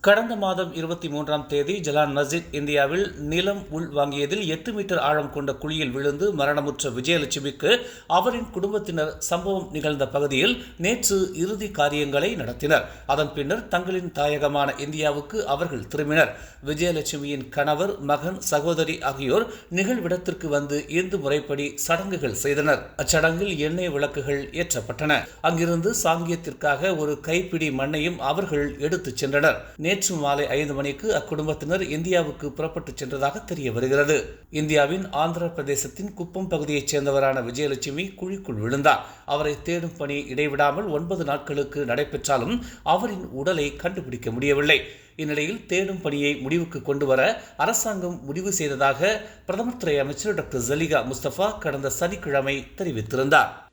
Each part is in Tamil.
கடந்த மாதம் இருபத்தி மூன்றாம் தேதி ஜலான் மஸ்ஜித் இந்தியாவில் நிலம் உள் வாங்கியதில் எட்டு மீட்டர் ஆழம் கொண்ட குழியில் விழுந்து மரணமுற்ற விஜயலட்சுமிக்கு அவரின் குடும்பத்தினர் சம்பவம் நிகழ்ந்த பகுதியில் நேற்று இறுதி காரியங்களை நடத்தினர். அதன் பின்னர் தங்களின் தாயகமான இந்தியாவுக்கு அவர்கள் திரும்பினர். விஜயலட்சுமியின் கணவர் மகன் சகோதரி ஆகியோர் நிகழ்விடத்திற்கு வந்து இந்து முறைப்படி சடங்குகள் செய்தனர். அச்சடங்கில் எண்ணெய் விளக்குகள் ஏற்றப்பட்டன. அங்கிருந்து சாங்கியத்திற்காக ஒரு கைப்பிடி மண்ணையும் அவர்கள் எடுத்துச் சென்றனர். நேற்று மாலை ஐந்து மணிக்கு அக்குடும்பத்தினர் இந்தியாவுக்கு புறப்பட்டுச் சென்றதாக தெரிய வருகிறது இந்தியாவின் ஆந்திர பிரதேசத்தின் குப்பம் பகுதியைச் சேர்ந்தவரான விஜயலட்சுமி குழிக்குள் விழுந்தார். அவரை தேடும் பணி இடைவிடாமல் ஒன்பது நாட்களுக்கு நடைபெற்றாலும் அவரின் உடலை கண்டுபிடிக்க முடியவில்லை. இந்நிலையில் தேடும் பணியை முடிவுக்கு கொண்டு வர அரசாங்கம் முடிவு செய்ததாக பிரதமர் துறை அமைச்சர் டாக்டர் ஜலிகா முஸ்தபா கடந்த சனிக்கிழமை தெரிவித்திருந்தார்.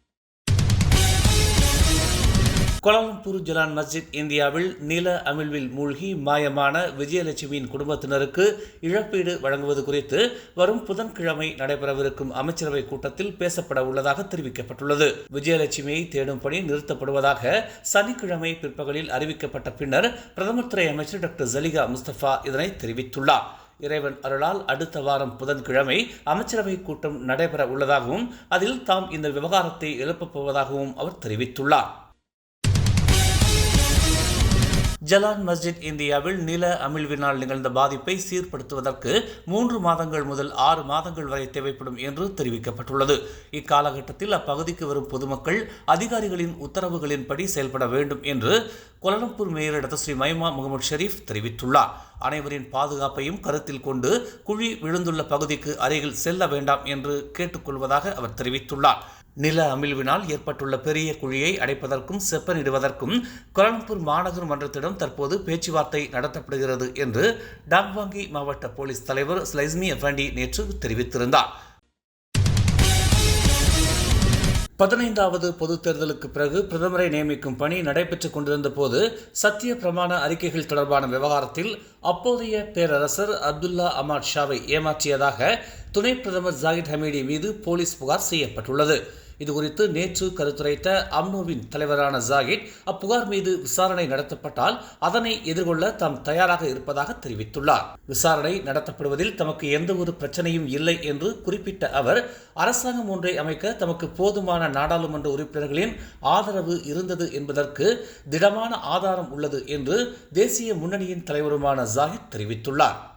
கோலாலம்பூர் ஜலான் மஸ்ஜித் இந்தியாவில் நில அமிழ்வில் மூழ்கி மாயமான விஜயலட்சுமியின் குடும்பத்தினருக்கு இழப்பீடு வழங்குவது குறித்து வரும் புதன்கிழமை நடைபெறவிருக்கும் அமைச்சரவை கூட்டத்தில் பேசப்பட உள்ளதாக தெரிவிக்கப்பட்டுள்ளது. விஜயலட்சுமியை தேடும் பணி நிறுத்தப்படுவதாக சனிக்கிழமை பிற்பகலில் அறிவிக்கப்பட்ட பின்னர் பிரதமர் துறை அமைச்சர் டாக்டர் ஜலிகா முஸ்தபா இதனை தெரிவித்துள்ளார். இறைவன் அருளால் அடுத்த வாரம் புதன்கிழமை அமைச்சரவை கூட்டம் நடைபெற உள்ளதாகவும் அதில் தாம் இந்த விவகாரத்தை எழுப்பப் போவதாகவும் அவர் தெரிவித்துள்ளார். ஜலான் மஸ்ஜித் இந்தியாவில் நில அமிழ்வினால் நிகழ்ந்த பாதிப்பை சீர்படுத்துவதற்கு மூன்று மாதங்கள் முதல் ஆறு மாதங்கள் வரை தேவைப்படும் என்று தெரிவிக்கப்பட்டுள்ளது. இக்காலகட்டத்தில் அப்பகுதிக்கு வரும் பொதுமக்கள் அதிகாரிகளின் உத்தரவுகளின்படி செயல்பட வேண்டும் என்று Kuala Lumpur mayor Sri Maimunah Mohammed Sharif தெரிவித்துள்ளார். அனைவரின் பாதுகாப்பையும் கருத்தில் கொண்டு குழி விழுந்துள்ள பகுதிக்கு அருகில் செல்ல வேண்டாம் என்று கேட்டுக்கொள்வதாக அவர் தெரிவித்துள்ளார். நில அமிழ்வினால் ஏற்பட்டுள்ள பெரிய குழியை அடைப்பதற்கும் செப்பனிடுவதற்கும் கோலாலம்பூர் மாநகர் மன்றத்திடம் தற்போது பேச்சுவார்த்தை நடத்தப்படுகிறது என்று டாங்வாங்கி மாவட்ட போலீஸ் தலைவர் ஸ்லைஸ்மி எஃபண்டி நேற்று தெரிவித்திருந்தார். பதினைந்தாவது பொதுத் தேர்தலுக்கு பிறகு பிரதமரை நியமிக்கும் பணி நடைபெற்றுக் கொண்டிருந்த போது சத்திய பிரமாண அறிக்கைகள் தொடர்பான விவகாரத்தில் அப்போதைய பேரரசர் அப்துல்லா அமாட் ஷாவை ஏமாற்றியதாக துணை பிரதமர் ஜாகித் ஹமீடி மீது போலீஸ் புகார் செய்யப்பட்டுள்ளது. இதுகுறித்து நேற்று கருத்துரைத்த அம்னோவின் தலைவரான ஜாகிட் அப்புகார் மீது விசாரணை நடத்தப்பட்டால் அதனை எதிர்கொள்ள தாம் தயாராக இருப்பதாக தெரிவித்துள்ளார். விசாரணை நடத்தப்படுவதில் தமக்கு எந்த ஒரு பிரச்சனையும் இல்லை என்று குறிப்பிட்ட அவர் அரசாங்கம் ஒன்றை அமைக்க தமக்கு போதுமான நாடாளுமன்ற உறுப்பினர்களின் ஆதரவு இருந்தது என்பதற்கு திடமான ஆதாரம் உள்ளது என்று தேசிய முன்னணியின் தலைவருமான ஜாகித் தெரிவித்துள்ளார்.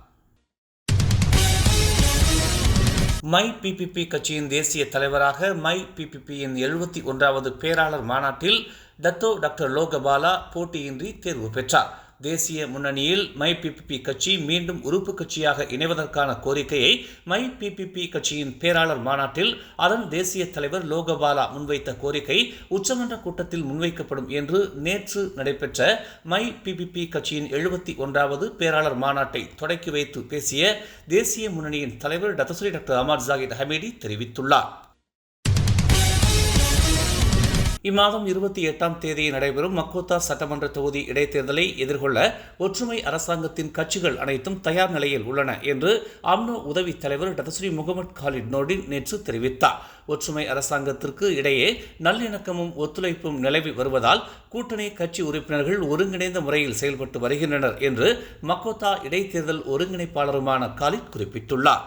மை பிபிபி கட்சியின் தேசிய தலைவராக மை பிபிபியின் எழுபத்தி ஒன்றாவது பேராளர் மாநாட்டில் டத்தோ டாக்டர் லோகபாலா போட்டியின்றி தேர்வு பெற்றார். தேசிய முன்னணியில் மை பிபிபி கட்சி மீண்டும் உறுப்பு கட்சியாக இணைவதற்கான கோரிக்கையை மை பிபிபி கட்சியின் பேராளர் மாநாட்டில் அதன் தேசிய தலைவர் லோகபாலா முன்வைத்த கோரிக்கை உச்சமன்ற கூட்டத்தில் முன்வைக்கப்படும் என்று நேற்று நடைபெற்ற மை பிபிபி கட்சியின் எழுபத்தி ஒன்றாவது பேராளர் மாநாட்டை தொடக்கி வைத்து பேசிய தேசிய முன்னணியின் தலைவர் Datuk Seri doctor Ahmad Zahid Hamidi தெரிவித்துள்ளார். இம்மாதம் இருபத்தி எட்டாம் தேதி நடைபெறும் மக்கோத்தா சட்டமன்ற தொகுதி இடைத்தேர்தலை எதிர்கொள்ள ஒற்றுமை அரசாங்கத்தின் கட்சிகள் அனைத்தும் தயார் நிலையில் உள்ளன என்று அம்னோ உதவி தலைவர் டதஸ்ரீ முகமது காலிட் நோடின் நேற்று தெரிவித்தார். ஒற்றுமை அரசாங்கத்திற்கு இடையே நல்லிணக்கமும் ஒத்துழைப்பும் நிலவி வருவதால் கூட்டணி கட்சி உறுப்பினர்கள் ஒருங்கிணைந்த முறையில் செயல்பட்டு வருகின்றனர் என்று மக்கோத்தா இடைத்தேர்தல் ஒருங்கிணைப்பாளருமான காலிட் குறிப்பிட்டுள்ளார்.